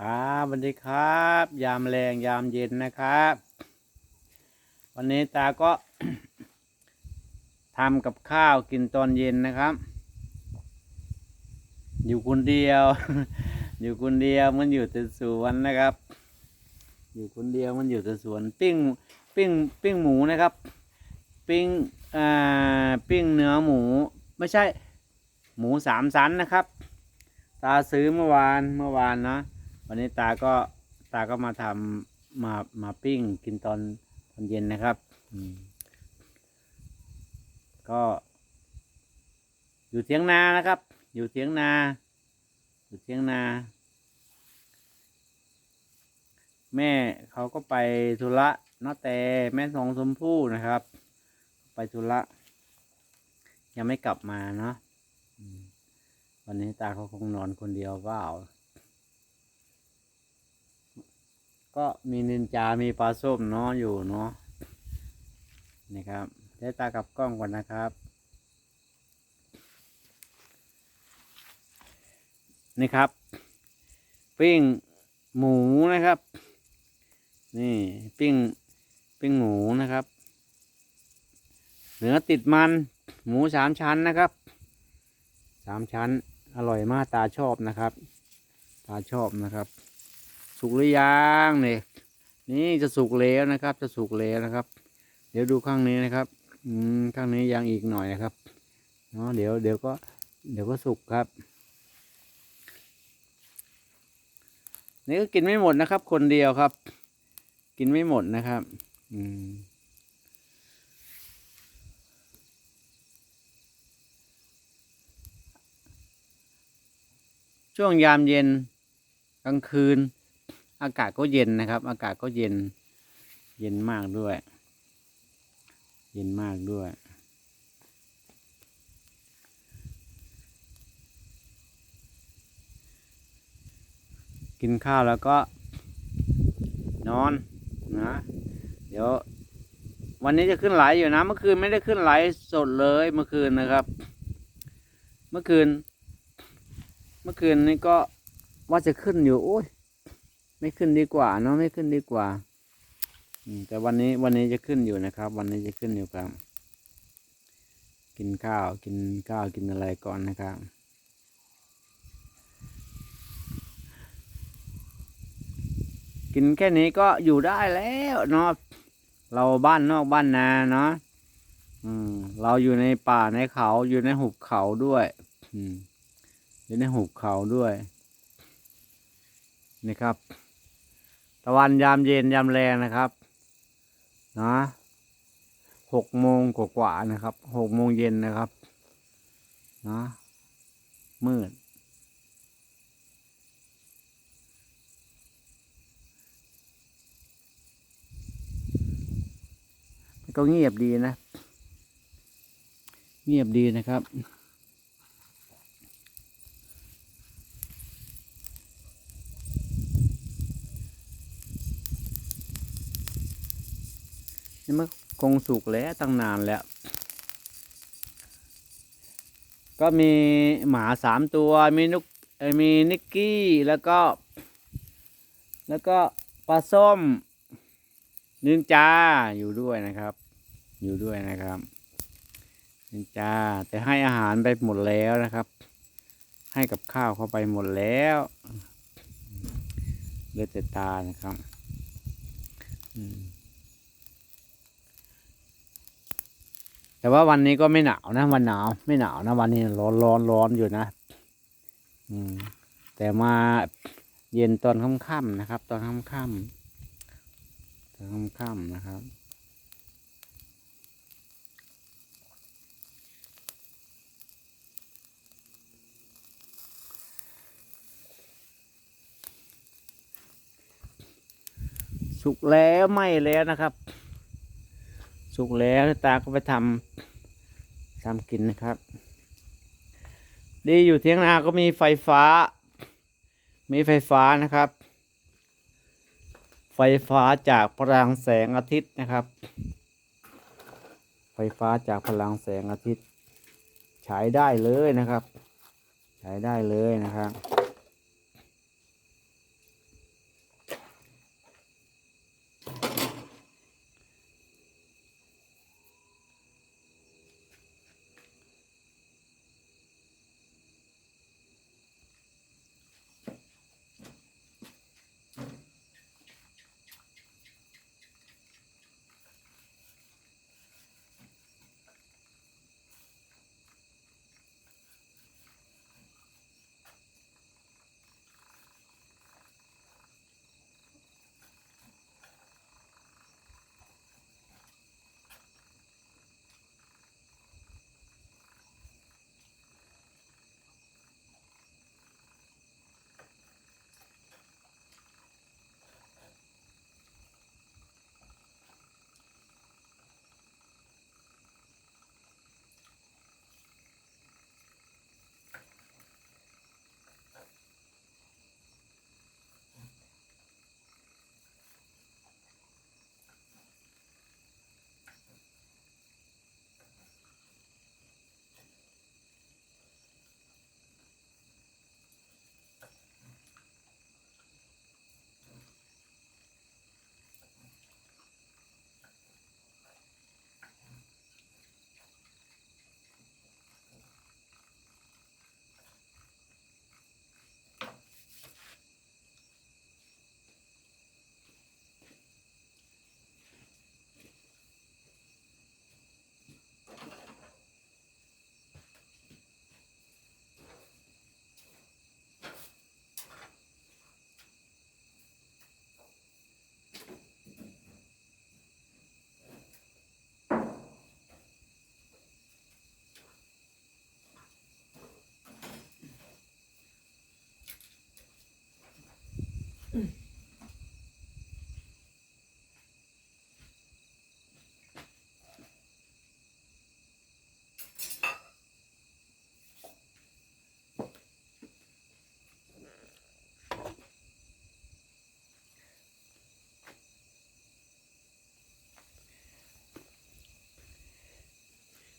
ครับสวัสดีครับ ยามแรงยามเย็นนะครับ วันนี้ตาก็ทำกับข้าวกินตอนเย็นนะครับ อยู่คนเดียว อยู่คนเดียวมันอยู่แต่สวนนะครับ อยู่คนเดียวมันอยู่แต่สวนปิ้งปิ้งปิ้งหมูนะครับ ปิ้งอ่าปิ้งเนื้อหมู ไม่ใช่หมูสามชั้นนะครับ ตาซื้อเมื่อวานเมื่อวานเนาะ วันนี้ตาก็ตาก็มาทำมามาปิ้งกินตอนตอนเย็นนะครับก็ อยู่เทียงนานะครับ อยู่เทียงนา อยู่เทียงนา แม่เขาก็ไปธุระนาแต่แม่ทองสมพู่นะครับ ไปธุระยังไม่กลับมาเนาะวันนี้ตาเขาคงนอนคนเดียวเปล่า ก็มีนินจา มีปลาส้มเนาะอยู่เนาะนี่ครับได้ตากับกล้องก่อนนะครับ นี่ครับ ปิ้งหมูนะครับ นี่ปิ้งปิ้งหมูนะครับเนื้อติดมันหมูสามชั้นนะครับสามชั้นอร่อยมากตาชอบนะครับ ตาชอบนะครับ สุกหรือยังเนี่ยนี่จะสุกแล้วนะครับ จะสุกแล้วนะครับ เดี๋ยวดูข้างนี้นะครับ อืมข้างนี้ยังอีกหน่อยนะครับเนาะเดี๋ยวเดี๋ยวก็ เดี๋ยวก็สุกครับ นี่ก็กินไม่หมดนะครับ คนเดียวครับ กินไม่หมดนะครับ อืมช่วงยามเย็นกลางคืน อากาศก็เย็นนะครับ อากาศก็เย็น เย็นมากด้วย เย็นมากด้วย กินข้าวแล้วก็นอนนะ เดี๋ยว วันนี้จะขึ้นไหลอยู่นะ เมื่อคืนไม่ได้ขึ้นไหลสดเลยเมื่อคืนนะครับ เมื่อคืน เมื่อคืนนี้ก็ว่าจะขึ้นอยู่โอ้ย ไม่ขึ้นดีกว่าเนาะไม่ขึ้นดีกว่าแต่วันนี้วันนี้จะขึ้นอยู่นะครับ วันนี้จะขึ้นอยู่ครับ กินข้าวกินข้าวกินอะไรก่อนนะครับกินแค่นี้ก็อยู่ได้แล้วเนาะเราบ้านนอกบ้านนาเนาะอืม เราอยู่ในป่าในเขาอยู่ในหุบเขาด้วยอืมอยู่ในหุบเขาด้วยนี่ครับ ตะวันยามเย็นยามแรงนะครับนะหกโมงกว่าๆนะครับหกโมงเย็นนะครับนะมืดก็เงียบดีนะ เงียบดีนะครับ มันคงสุกแล้วตั้งนานแล้ว ก็มีหมาสามตัวมีนุกมีนิกกี้แล้วก็ แล้วก็ปลาส้มนินจาอยู่ด้วยนะครับ อยู่ด้วยนะครับนินจาแต่ให้อาหารไปหมดแล้วนะครับ ให้กับข้าวเข้าไปหมดแล้วเลือแต่ตานะครับ อืม แต่ว่าวันนี้ก็ไม่หนาวนะ วันหนาวไม่หนาวนะ วันนี้ร้อนร้อนร้อนอยู่นะ อืม แต่มาเย็นตอนค่ำๆนะครับ ตอนค่ำๆตอนค่ำๆนะครับสุกแล้วไหมแล้วนะครับ สุกแล้วตาก็ไปทำ ทำกินนะครับดีอยู่เทียงนาก็มีไฟฟ้า มีไฟฟ้านะครับ ไฟฟ้าจากพลังแสงอาทิตย์นะครับ ไฟฟ้าจากพลังแสงอาทิตย์ ใช้ได้เลยนะครับ ใช้ได้เลยนะครับ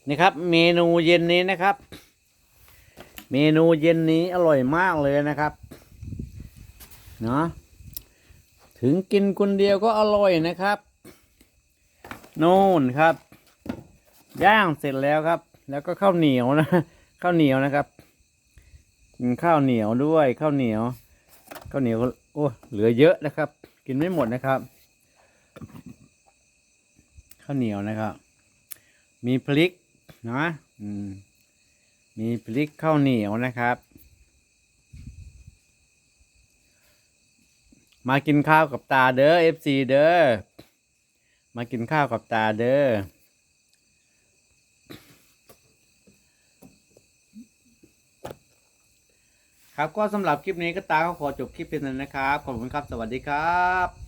นี่ครับ เมนูเย็นนี้นะครับ เมนูเย็นนี้อร่อยมากเลยนะครับเนาะถึงกินคนเดียวก็อร่อยนะครับนู่นครับ ย่างเสร็จแล้วครับ แล้วก็ข้าวเหนียวนะข้าวเหนียวนะครับกินข้าวเหนียวด้วยข้าวเหนียวข้าวเหนียวโอ้เหลือเยอะนะครับ กินไม่หมดนะครับ ข้าวเหนียวนะครับ มีพริก นะมีพริกข้าวเหนียวนะครับ มากินข้าวกับตาเด้อ FC เด้อมากินข้าวกับตาเด้อครับก็สำหรับคลิปนี้ก็ตาก็ขอจบคลิปเพียงเท่านั้นนะครับ ขอบคุณครับ สวัสดีครับ